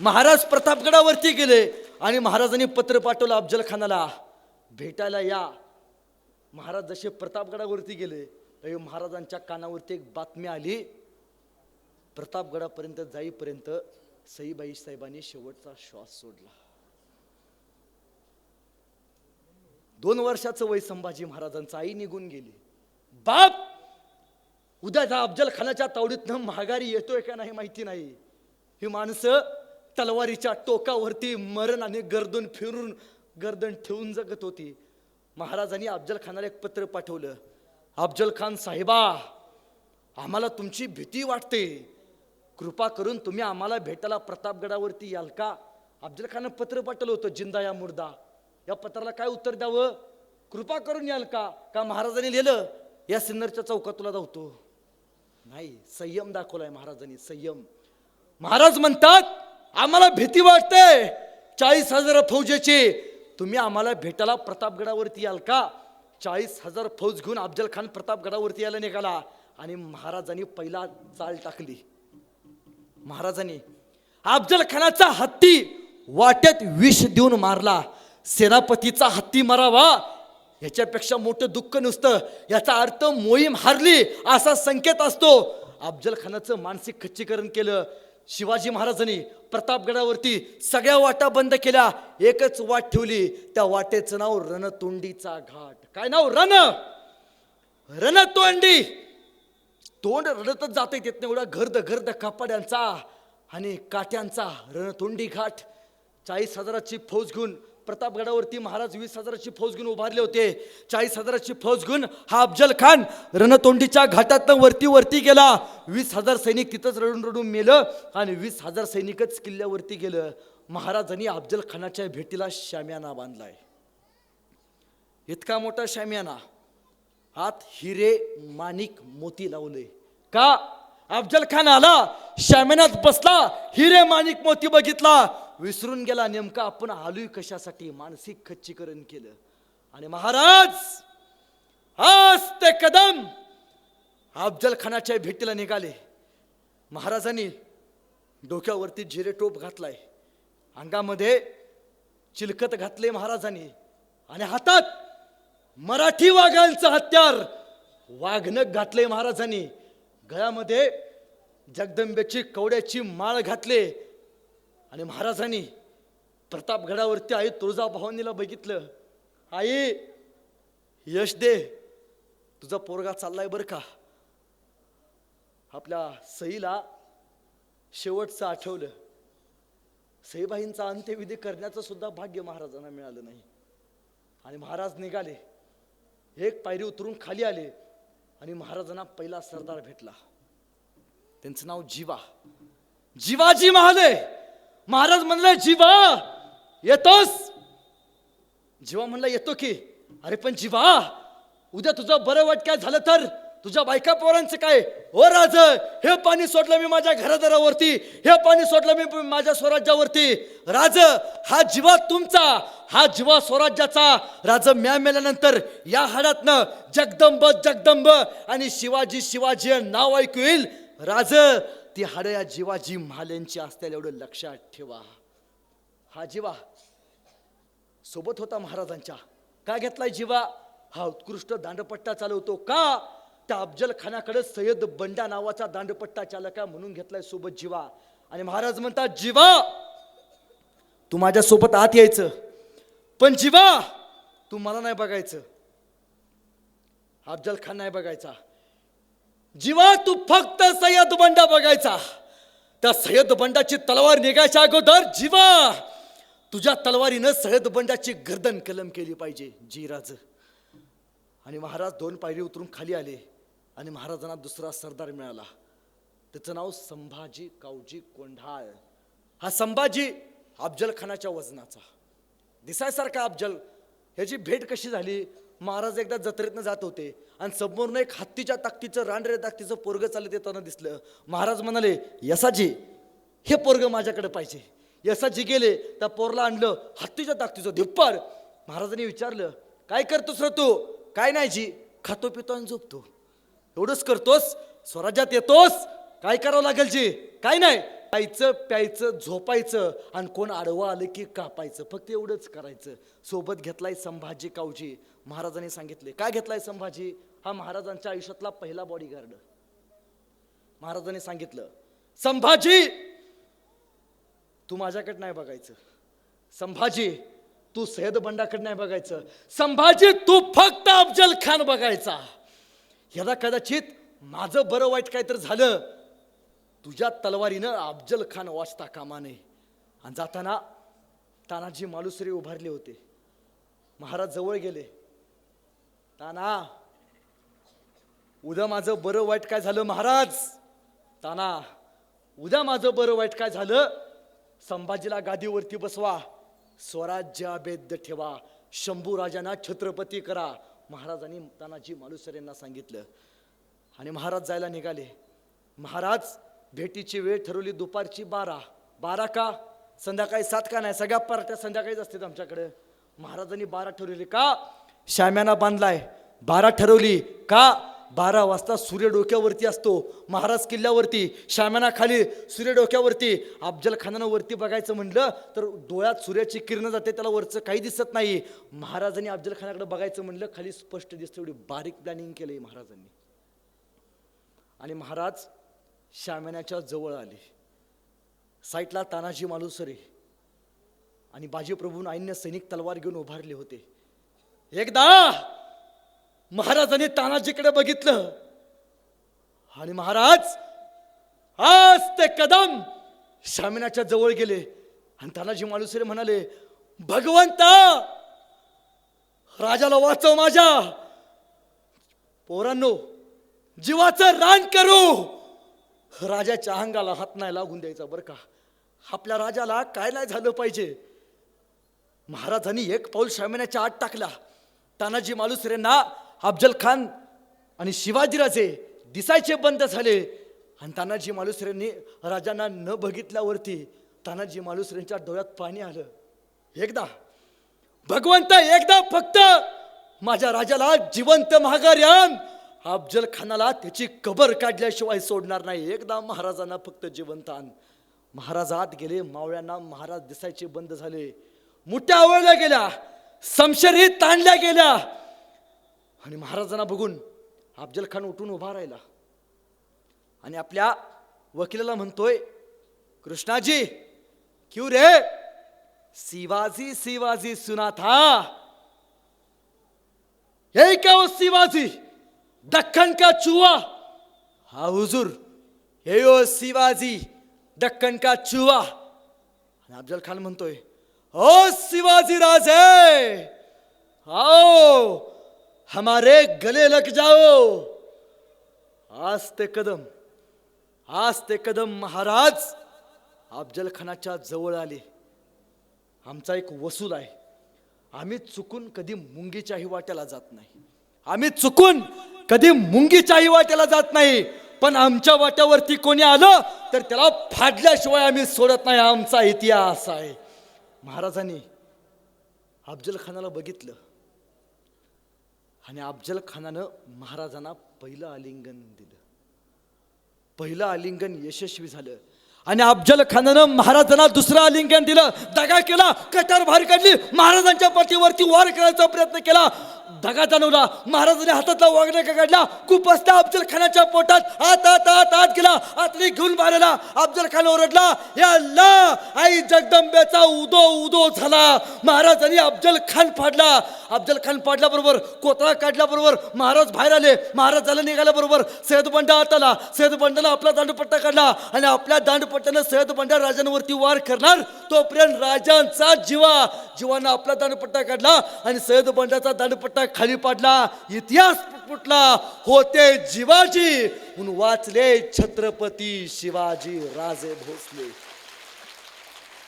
महाराज प्रतापगडावरती गेले आणि महाराजांनी पत्र पाठवलं अफजल खानाला भेटायला या. महाराज जसे प्रतापगडावरती गेले तरी महाराजांच्या कानावरती एक बातमी आली. प्रतापगडापर्यंत जाईपर्यंत सईबाई साहेबांनी शेवटचा श्वास सोडला. दोन वर्षाचं वय संभाजी महाराजांचा आई निघून गेली. बाप उद्या अफजल खानाच्या तावडीतनं महागारी येतोय का नाही माहिती नाही. ही माणसं तलवारीच्या टोकावरती मरण आणि गर्दन फिरून गर्दन ठेवून जगत होती. महाराजांनी अफजल खानाला एक पत्र पाठवलं. अफजल खान साहेबा आम्हाला तुमची भीती वाटते. कृपा करून तुम्ही आम्हाला भेटायला प्रतापगडावरती याल का? अफजल खानं पत्र पाठवलं होतं जिंदा या मुर्दा. या पत्राला काय उत्तर द्यावं? कृपा करून याल का? का महाराजांनी लिहिलं? या सिन्नरच्या चौकात तुला धावतो. नाही संयम दाखवलाय महाराजांनी संयम. महाराज म्हणतात आम्हाला भीती वाटते. चाळीस हजार फौजेची. तुम्ही आम्हाला भेटायला प्रतापगडावरती याल का? चाळीस हजार फौज घेऊन अफजल खान प्रतापगडावरती यायला निघाला आणि महाराजांनी पहिला चाल टाकली. महाराजांनी अफजल खानाचा हत्ती वाट्यात विष देऊन मारला. सेनापतीचा हत्ती मारावा याच्यापेक्षा मोठं दुःख नुसतं. याचा अर्थ मोहीम हारली असा संकेत असतो. अफजल खानाचं मानसिक खच्चीकरण केलं. शिवाजी महाराजांनी प्रतापगडावरती सगळ्या वाटा बंद केल्या. एकच वाट ठेवली. त्या वाटेचं नाव रणतोंडीचा घाट. काय नाव? रण! रणतोंडी! तोंड रडतच जाते नाही एवढा गर्द गर्द कपाड्यांचा आणि काट्यांचा रणतोंडी घाट. चाळीस हजाराची फौज घेऊन प्रतापगडावरती महाराज वीस हजाराची फौज घेऊन उभारले होते. चाळीस हजाराची फौज घेऊन हा अफजल खान रणतोंडीच्या घाटातनं वरती वरती गेला. वीस हजार सैनिक तिथंच रडून रडून मेलं आणि वीस हजार सैनिकच किल्ल्यावरती गेलं. महाराजांनी अफजल खानाच्या भेटीला शाम्याना बांधलाय. इतका मोठा शाम्याना हात हिरे माणिक मोती लावले का? अफजल खान आला शामेनात बसला हिरे माणिक मोती बघितला. विसरून गेला नेमका आपण आलोय कशासाठी? मानसिक खच्चीकरण केलं. आणि महाराज आज ते कदम अफजल खानाच्या भेटीला निघाले. महाराजांनी डोक्यावरती जिरे टोप घातलाय. अंगामध्ये चिलकत घातले महाराजांनी. आणि हातात मराठी वाघांचं हत्यार वाघनक घातले महाराजांनी. गळ्यामध्ये जगदंबेची कवड्याची माळ घातले. आणि महाराजांनी प्रतापगडावरती आई तुळजाभवानीला बघितलं. आई यश दे. तुझा पोरगा चाललाय बरं का? आपल्या सईला शेवटचं आठवलं. सईबाईंचा अंत्यविधी करण्याचं सुद्धा भाग्य महाराजांना मिळालं नाही. आणि महाराज निघाले. एक पायरी उतरून खाली आले आणि महाराजांना पहिला सरदार भेटला. त्यांचं नाव जीवा. जीवाजी महाले! महाराज म्हणले जीवा येतोस? जीवा म्हणला येतो की. अरे पण जीवा उद्या तुझं बरं वाट काय झालं तर? तुझ्या बायका पोरांचं काय? हो राज हे पाणी सोडलं मी माझ्या घरादारावरती. हे पाणी सोडलं मी माझ्या स्वराज्यावरती. राज हा जीवा तुमचा हा जीवा स्वराज्याचा. राज म्या मेल्यानंतर या हाडातनं जगदंब जगदंब आणि शिवाजी शिवाजी नाव ऐकू येईल. राज ती हाडं या जीवाजी महाल्यांची असतील एवढं लक्षात ठेवा. हा जीवा सोबत होता महाराजांच्या. का घेतलाय जीवा? हा उत्कृष्ट दांडपट्टा चालवतो का? त्या अफजल खानाकडे सय्यद बंडा नावाचा दांडपट्टा चालक आहे म्हणून घेतलाय सोबत जीवा. आणि महाराज म्हणतात जीवा तू माझ्या सोबत आत यायचं. पण जीवा तू मला नाही बघायचं. अफजल खान नाही बघायचा. जेव्हा तू फक्त सय्यद बंडा बघायचा त्या सय्यद बंडाची तलवार निघायच्या अगोदर जीवा तुझ्या तलवारीनं सय्यद बंडाची गर्दन कलम केली पाहिजे जीराज. आणि महाराज दोन पायरी उतरून खाली आले आणि महाराजांना दुसरा सरदार मिळाला. त्याचं नाव संभाजी कावजी कोंढाळ. हा संभाजी अफजल खानाच्या वजनाचा. दिसायसारखा अफजल. ह्याची भेट कशी झाली? महाराज एकदा जत्रेतनं जात होते आणि समोरनं एक हत्तीच्या ताकदीचं रानरे ताकदीचं पोरग चालत येताना दिसलं. महाराज म्हणाले यसाजी हे पोरग माझ्याकडे पाहिजे. यसाजी गेले त्या पोरला आणलं हत्तीच्या ताकदीचं धिप्पार महाराजांनी विचारलं काय करतोस र तू? काय नाही जी खातो पितो आणि झोपतो. एवढंच करतोस? स्वराज्यात येतोस? काय करावं लागेल जी? काय नाही? प्यायचं प्यायचं झोपायचं आणि कोण आडवं आलं की कापायचं. फक्त एवढंच करायचं. सोबत घेतलाय संभाजी कावजी. महाराजांनी सांगितले. काय घेतलाय संभाजी? हा महाराजांच्या आयुष्यातला पहिला बॉडीगार्ड महाराजांनी सांगितलं संभाजी तू माझ्याकडे नाही बघायचं. संभाजी तू सैयद बंडाकडे नाही बघायचं. संभाजी तू फक्त अफजल खान बघायचा. यदा कदाचित माझं बरं वाईट काय तर झालं तुझ्या तलवारीनं अफजल खान वाचता कामा नये. आणि जाताना तानाजी मालुसरे उभारले होते. महाराज जवळ गेले. ताना उद्या माझं बरं वाईट काय झालं महाराज? ताना उद्या माझं बरं वाईट काय झालं? संभाजीला गादीवरती बसवा. स्वराज्य अभेद्य ठेवा. शंभू राजांना छत्रपती करा. महाराजांनी तानाजी मालुसरेंना सांगितलं. आणि महाराज जायला निघाले. महाराज भेटीची वेळ ठरवली दुपारची बारा. बारा का? संध्याकाळी सात का नाही? सगळ्या पार्ट्या संध्याकाळीच असतात आमच्याकडे. महाराजांनी बारा ठरवली का? श्याम्याना बांधलाय. बारा ठरवली का? बारा वाजता सूर्य डोक्यावरती असतो. महाराज किल्ल्यावरती श्याम्याना खाली सूर्य डोक्यावरती. अफजल खानानं वरती बघायचं म्हटलं तर डोळ्यात सूर्याची किरण जाते त्याला वरचं काही दिसत नाही. महाराजांनी अफजल खानाकडे बघायचं म्हटलं खाली स्पष्ट दिसतं एवढी बारीक प्लॅनिंग केलंय महाराजांनी. आणि महाराज श्याम्यानाच्या जवळ आले. साईटला तानाजी मालुसरे आणि बाजीप्रभून आईन्य सैनिक तलवार घेऊन उभारले होते. एकदा महाराजांनी तानाजीकडे बघितलं आणि महाराज आज ते कदम शामिनाच्या जवळ गेले आणि तानाजी मालुसरे म्हणाले भगवंता राजाला वाचव माझ्या. पोरांनो जीवाचं रान करू. राजाच्या अंगाला हात नाही लागून द्यायचा बरं का? आपल्या राजाला काय नाही झालं पाहिजे. महाराजांनी एक पाऊल शामिनाच्या आत टाकला. तानाजी मालुसरेंना अफजल खान आणि शिवाजीराजे दिसायचे बंद झाले. आणि तानाजी मालुसरेंनी राजांना न बघितल्यावरती तानाजी मालुसरेंच्या डोळ्यात पाणी आलं. एकदा भगवंत एकदा फक्त माझ्या राजाला जिवंत महागार्यान अफजल खानाला त्याची कबर काढल्याशिवाय सोडणार नाही. एकदा महाराजांना फक्त जिवंत आण. महाराज आत गेले मावळ्यांना महाराज दिसायचे बंद झाले. मुठ्या आवळल्या गेल्या समशरी ताणल्या गेल्या. आणि महाराजांना बघून अफजल खान उठून उभा राहिला. आणि आपल्या वकिलाला म्हणतोय कृष्णाजी क्यू रे? शिवाजी शिवाजी सुनाथा. हे का हो शिवाजी? दक्कन का चूहा हा हुजूर हे ओ शिवाजी दक्कन का चूहा आणि अफजल खान म्हणतोय ओ शिवाजी राजे आओ हमारे गले लग जाओ। आज ते कदम आज ते कदम महाराज अफजल खानाच्या जवळ आले। आमचा एक वसूल आहे आम्ही चुकून कधी मुंगीच्याही वाट्याला जात नाही। आम्ही चुकून कधी मुंगीच्याही वाट्याला जात नाही पण आमच्या वाट्यावरती कोणी आलं तर त्याला फाडल्याशिवाय आम्ही सोडत नाही. आमचा इतिहास आहे. महाराजांनी अफजल खानाला बघितलं. आणि अफजल खानानं महाराजांना पहिलं आलिंगन दिलं. पहिलं आलिंगन यशस्वी झालं. आणि अफजल खानानं महाराजांना दुसरं आलिंगन दिलं. दगा केला कटार बाहेर काढली महाराजांच्या पाठीवरती वार करायचा प्रयत्न केला. दगा जाणवला महाराजांनी हातातला वागण्या काढला खूप अफजल खानाच्या पोटात आत आत आत आत गेला. आतली घेऊन बाहेरला अफजल खान ओरडला या अल्लाह आई जगदंबेचा उदो उदो झाला. महाराजांनी अफजल खान फाडला. अफजल खान फाडल्याबरोबर कोतळा काढल्याबरोबर महाराज बाहेर आले. महाराजाला निघाल्याबरोबर सैद बंडा आत आला. सैद बंडाला आपला दांडपट्टा काढला आणि आपल्या दांडपट्ट्यानं सैद बंडा राजांवरती वार करणार. तोपर्यंत राजांचा जीवा जीवानं आपला दांडपट्टा काढला आणि सैयद बंडाचा दांडपट्टा खाली पडला इतिहास फुटला होते जिवाजी. म्हणून वाचले छत्रपती शिवाजी राजे भोसले.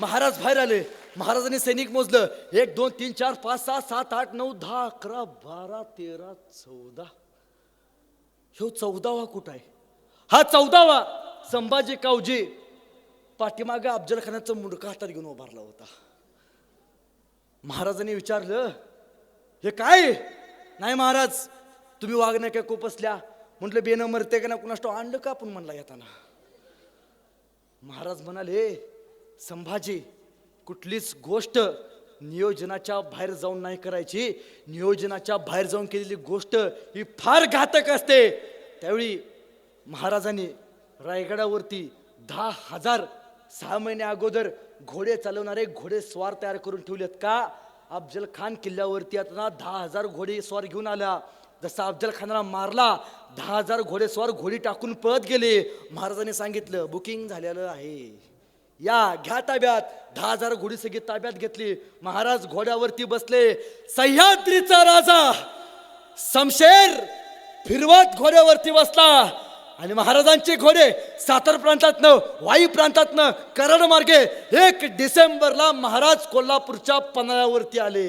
महाराज बाहेर आले. महाराजांनी सैनिक मोजलं. एक दोन तीन चार पाच सहा सात आठ नऊ दहा अकरा बारा तेरा चौदा. ह्यो चौदावा कुठं आहे? हा चौदावा संभाजी कावजी पाठीमागे अफजल खानाचं मुंडका हातात घेऊन उभारला होता. महाराजांनी विचारलं हे काय? नाही महाराज तुम्ही वागण्या काय कोपसल्या म्हटलं बेनं मरते का ना कुणास आणलं का आपण म्हणला येताना. महाराज म्हणाले संभाजी कुठलीच गोष्ट नियोजनाच्या बाहेर जाऊन नाही करायची. नियोजनाच्या बाहेर जाऊन केलेली गोष्ट ही फार घातक असते. त्यावेळी महाराजांनी रायगडावरती दहा हजार सहा महिने अगोदर घोडे चालवणारे घोडे स्वार तयार करून ठेवलेत का? अफजल खान किल्ल्यावरती आता दहा हजार घोडेस्वार घेऊन आला. जसा अफजल खानाला मारला दहा हजार घोडेस्वार घोडी टाकून पळत गेले. महाराजांनी सांगितलं बुकिंग झालेलं आहे. या घ्या ताब्यात. दहा हजार घोडी सगळी ताब्यात घेतली. महाराज घोड्यावरती बसले. सह्याद्रीचा राजा समशेर फिरवत घोड्यावरती बसला. आणि महाराजांचे घोडे सातार प्रांतातनं वाई प्रांतातनं कराड मार्गे एक डिसेंबरला महाराज कोल्हापूरच्या पन्हाळ्यावरती आले.